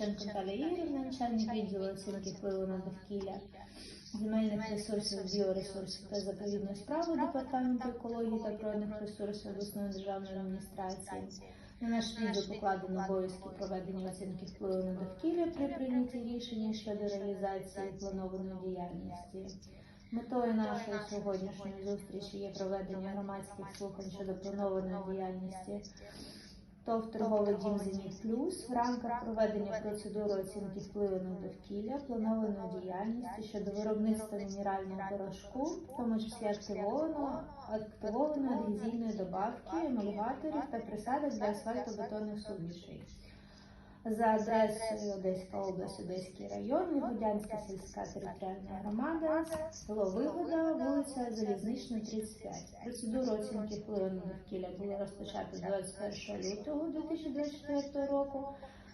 Шевченко Наталія Ігорівна, начальник відділу оцінки впливу на довкілля, земельних ресурсів, біоресурсів та заповідної справи Департаменту екології та природних ресурсів обласної державної адміністрації. На наш відділ покладено обов'язки проведення оцінки впливу на довкілля при прийнятті рішення щодо реалізації планованої діяльності. Метою нашої сьогоднішньої зустрічі є проведення громадських слухань щодо планованої діяльності ТОВ торговий дім Зеніт Плюс в рамках проведення процедури оцінки впливу на довкілля, планованої діяльності щодо виробництва мінерального порошку, в тому числі активованого, активованої адгезійної добавки, емульгаторів та присадок для асфальтобетонних сумішей. За адресою Одеська область, Одеський район, Лебедянська сільська територіальна громада, село Вигода, вулиця Залізнична, 35. Процедуру оцінки впливу на довкілля було розпочато 21 лютого 2024 року,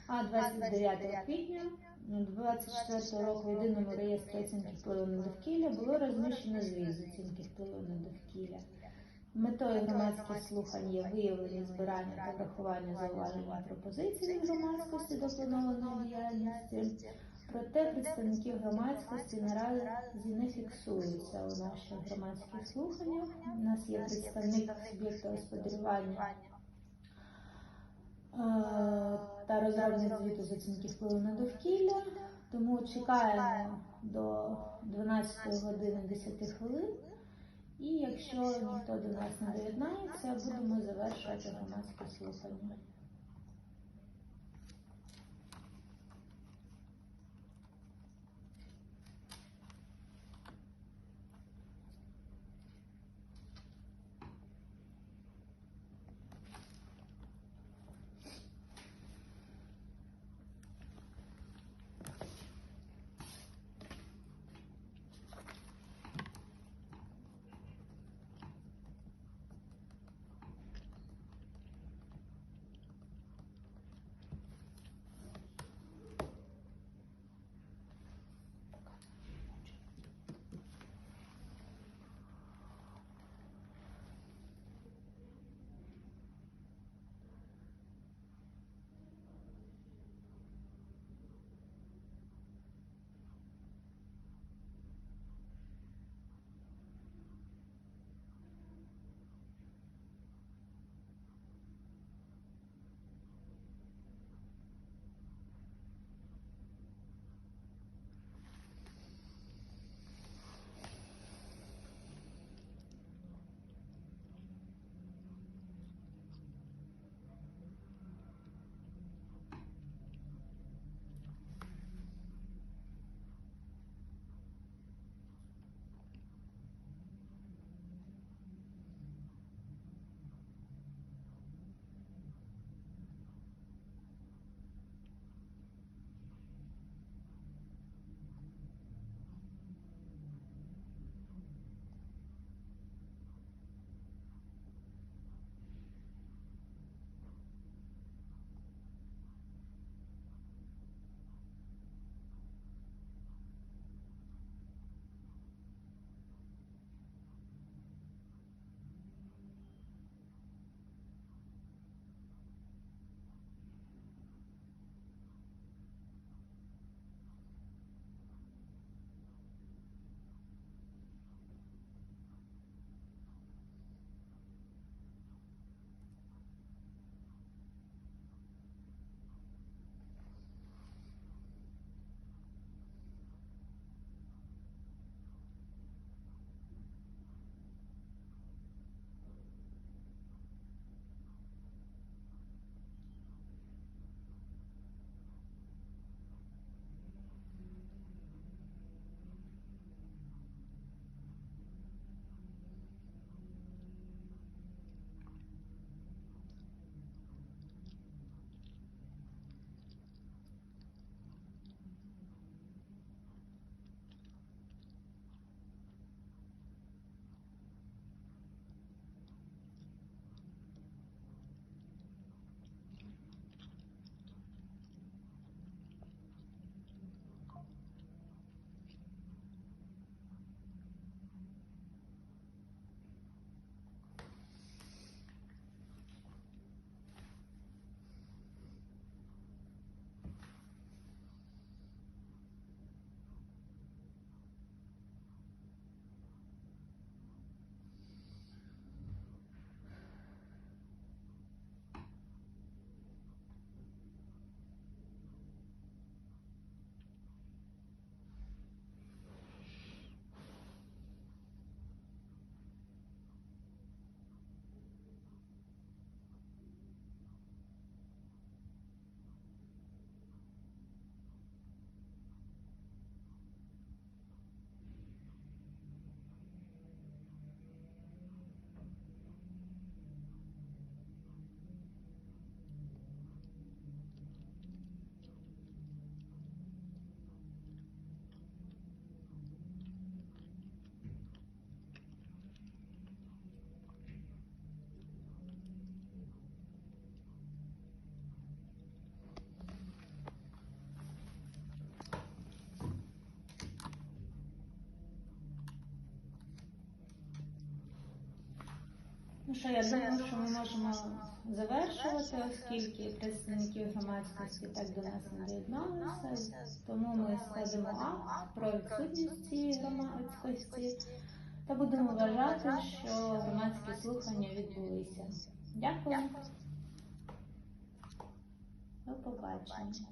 а 29 квітня 2024 року в єдиному реєстрі оцінки впливу на довкілля було розміщено звіт оцінки впливу на довкілля. Метою громадських слухань є виявлення, збирання та врахування зауважень і пропозицій від громадськості до планованої діяльності. Проте представників громадськості наразі не фіксуються у наших громадських слуханнях. У нас є представник суб'єкта господарювання та розробник звіту з оцінки впливу на довкілля. Тому чекаємо до 12 години 10 хвилин. І якщо ніхто до нас не доєднається, будемо завершувати громадське слухання. Ну що, я думаю, що ми можемо завершувати, оскільки представників громадськості так до нас не доєдналися. Тому ми складемо акт про відсутність цієї громадськості та будемо вважати, що громадські слухання відбулися. Дякую. До побачення.